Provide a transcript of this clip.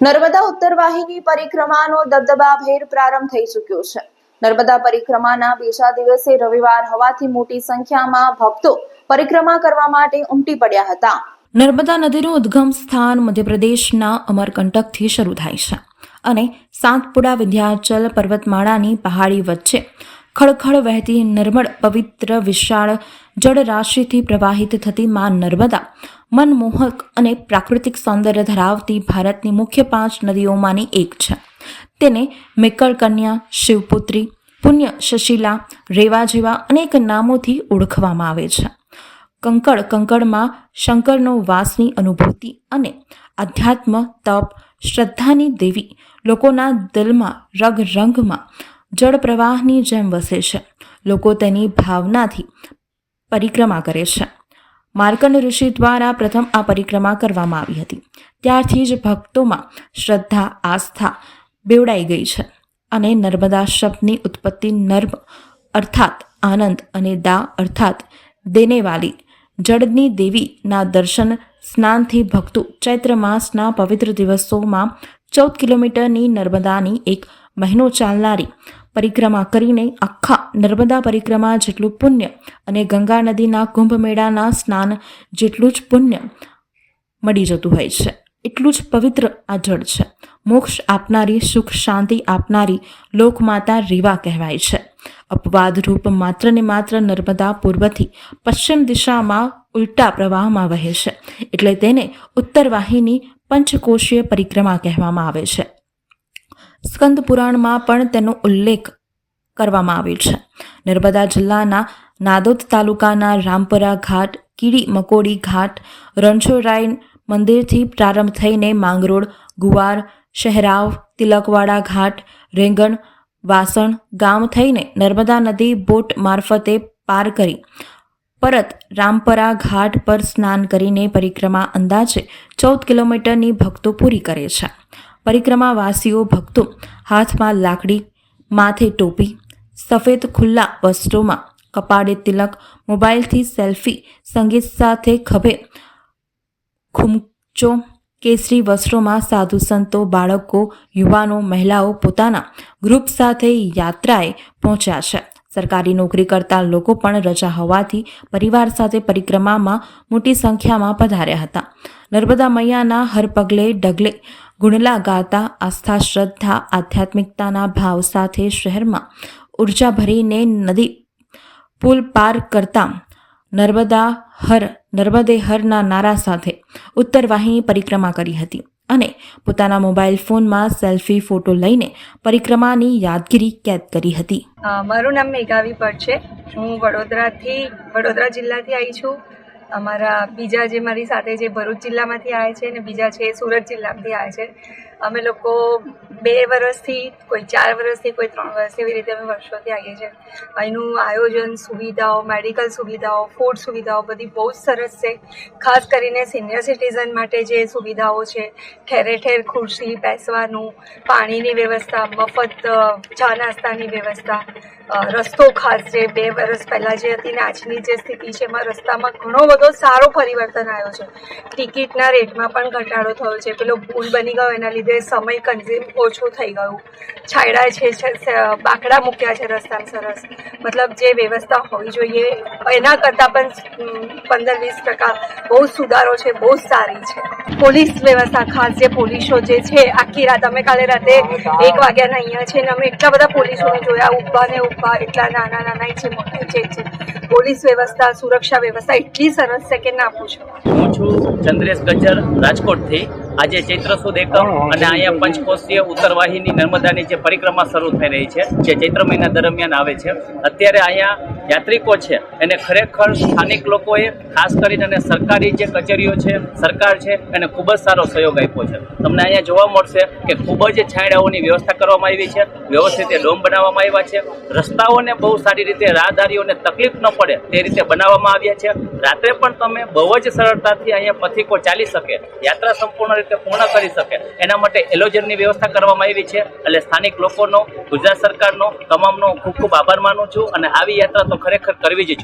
નર્મદા ઉત્તર વાહિની પરિક્રમાનો દબદબાભેર પ્રારંભ થઈ ચૂક્યો છે. નર્મદા પરિક્રમાના બીજા દિવસે રવિવાર હોવાથી મોટી સંખ્યામાં ભક્તો પરિક્રમા કરવા માટે ઉમટી પડ્યા હતા. નર્મદા નદીનું ઉદ્ગમ સ્થાન મધ્યપ્રદેશના અમરકંટકથી શરૂ થાય છે અને સાતપુડા વિંધ્યાચલ પર્વતમાળાની પહાડી વચ્ચે ખળખળ વહેતી નર્મળ, પવિત્ર, વિશાળ જળરાશિથી પ્રવાહિત થતી મા નર્મદા. મનમોહક અને પ્રાકૃતિક સૌંદર્ય ધરાવતી ભારતની મુખ્ય પાંચ નદીઓમાંની એક છે. તેને મેકળ કન્યા, શિવપુત્રી, પુણ્ય શશીલા, રેવા જેવા અનેક નામોથી ઓળખવામાં આવે છે. કંકળ કંકળમાં શંકરનો વાસની અનુભૂતિ અને આધ્યાત્મ તપ શ્રદ્ધાની દેવી લોકોના દિલમાં રગ રંગમાં જળ પ્રવાહની જેમ વસે છે. લોકો તેની ભાવનાથી પરિક્રમા કરે છે. માર્કંડ ઋષિ દ્વારા પ્રથમ આ પરિક્રમા કરવામાં આવી હતી. ત્યારથી જ ભક્તોમાં શ્રદ્ધા, આસ્થા બેવડાઈ ગઈ છે અને નર્મદા શબ્દની ઉત્પત્તિ નર્મ અર્થાત આનંદ અને દા અર્થાત દેનેવાલી જળની દેવીના દર્શન સ્નાનથી ભક્તો ચૈત્ર માસના પવિત્ર દિવસોમાં ચૌદ કિલોમીટરની નર્મદાની એક મહિનો ચાલનારી પરિક્રમા કરીને આખા નર્મદા પરિક્રમા જેટલું પુણ્ય અને ગંગા નદીના કુંભ મેળાના સ્નાન જેટલું જ પુણ્ય મળી જતું હોય છે. એટલું જ પવિત્ર આ જળ છે. મોક્ષ આપનારી, સુખ શાંતિ આપનારી લોકમાતા રીવા કહેવાય છે. અપવાદરૂપ માત્ર ને માત્ર નર્મદા પૂર્વથી પશ્ચિમ દિશામાં ઉલટા પ્રવાહમાં વહે છે. એટલે તેને ઉત્તર વાહિની પંચકોશીય પરિક્રમા કહેવામાં આવે છે. સ્કંદ પુરાણમાં પણ તેનો ઉલ્લેખ કરવામાં આવ્યો છે. નર્મદા જિલ્લાના નાદોદ તાલુકાના રામપરા ઘાટ, કીડી મકોડી ઘાટ, રણછોડરાય મંદિરથી પ્રારંભ થઈને માંગરોળ, ગુવાર, શહેરાવ, તિલકવાડા ઘાટ, રેંગણ, વાસણ, ગામ થઈને નર્મદા નદી બોટ મારફતે પાર કરી પરત રામપરા ઘાટ પર સ્નાન કરીને પરિક્રમા અંદાજે ચૌદ કિલોમીટરની ભક્તો પૂરી કરે છે. પરિક્રમાવાસીઓ ભક્તો હાથમાં લાકડી, માથે ટોપી, સફેદ ખુલ્લા વસ્ત્રોમાં કપાળે તિલક, મોબાઈલથી સેલ્ફી, સંગીત સાથે ખભે ખુમચો, કેસરી વસ્ત્રોમાં સાધુ સંતો, બાળકો, યુવાનો, મહિલાઓ પોતાના ગ્રુપ સાથે યાત્રાએ પહોંચ્યા છે. સરકારી નોકરી કરતા લોકો પણ રજા હોવાથી પરિવાર સાથે પરિક્રમામાં મોટી સંખ્યામાં પધાર્યા હતા. નર્મદા મૈયાના હર પગલે ડગલે ગુણલા ગાતા આસ્થા શ્રદ્ધા આધ્યાત્મિકતાના ભાવ સાથે શહેરમાં ઊર્જા ભરીને નદી પુલ પાર કરતા નર્મદા હર, નર્મદે હરના નારા સાથે ઉત્તર વાહિની પરિક્રમા કરી હતી અને પોતાના મોબાઈલ ફોનમાં સેલ્ફી ફોટો લઈને પરિક્રમાની યાદગીરી કેદ કરી હતી. મારું નામ મેઘાવી પર છે. હું વડોદરાથી, વડોદરા જિલ્લાથી આવી છું. અમારા બીજા જે મારી સાથે જે ભરૂચ જિલ્લામાંથી આવે છે અને બીજા છે સુરત જિલ્લામાંથી આવે છે. અમે લોકો બે વર્ષથી કોઈ ચાર વર્ષથી કોઈ ત્રણ વર્ષથી એવી રીતે અમે વર્ષોથી આવીએ છીએ. અહીંનું આયોજન સુવિધાઓ, મેડિકલ સુવિધાઓ, ફૂડ સુવિધાઓ બધી બહુ જ સરસ છે. ખાસ કરીને સિનિયર સિટીઝન માટે જે સુવિધાઓ છે ઠેરે ઠેર ખુરશી, બેસવાનું, પાણીની વ્યવસ્થા, મફત ચા નાસ્તાની વ્યવસ્થા રસ્તો ખાસ જે બે વર્ષ પહેલાં જે હતી ને આજની જે સ્થિતિ છે, એમાં રસ્તામાં ઘણો બધો સારો પરિવર્તન આવ્યો છે. ટિકિટના રેટમાં પણ ઘટાડો થયો છે. પેલો ભૂલ બની ગયો, એના લીધે સમય કન્ઝ્યુમ ઓછું થઈ ગયું. છાયડા છે બાંકડા મૂક્યા છે રસ્તામાં સરસ. મતલબ જે વ્યવસ્થા હોવી જોઈએ, એના કરતાં પણ પંદર વીસ ટકા બહુ સુધારો છે, બહુ સારી છે. પોલીસ વ્યવસ્થા, ખાસ જે પોલીસો જે છે, આખી રાત, અમે કાલે રાતે એક વાગ્યાના અહીંયા છે ને અમે એટલા બધા પોલીસોને જોયા, ઊભા ને ઊભા, એટલા નાના નાના છે, મોટા છે. પોલીસ વ્યવસ્થા, સુરક્ષા વ્યવસ્થા એટલી સરસ છે કે ના પૂછો. હું છું ચંદ્રેશ ગજ્જર રાજકોટથી. આજે ચૈત્ર સુદ એકમ અને અહીંયા પંચકોષીય ઉત્તર વાહિની નર્મદાની જે પરિક્રમા શરૂ થઈ રહી છે, જે ચૈત્ર મહિના દરમિયાન આવે છે, અત્યારે અહીંયા યાત્રિકો છે, એને ખરેખર સ્થાનિક લોકોએ ખાસ કરીને અને સરકારી જે કચેરીઓ છે, સરકાર છે, એને ખૂબ જ સારો સહયોગ આપ્યો છે. તમને અહીંયા જોવા મળશે કે ખૂબ જ છાંયડાઓની વ્યવસ્થા કરવામાં આવી છે, વ્યવસ્થિત ડોમ બનાવવામાં આવ્યા છે, રસ્તાઓને બહુ સારી રીતે રાહદારીઓને તકલીફ ન પડે તે રીતે બનાવવામાં આવ્યા છે. રાત્રે પણ તમે બહુ જ સરળતાથી અહીંયા પથિકો ચાલી શકે, યાત્રા સંપૂર્ણ રીતે પૂર્ણ કરી શકે. એના માટે એલોજનની વ્યવસ્થા કરવામાં આવી છે એટલે સ્થાનિક લોકોનો, ગુજરાત સરકારનો તમામનો ખૂબ ખૂબ આભાર માનું છું અને આવી યાત્રા તો ખરેખર કરવી જ જોઈએ.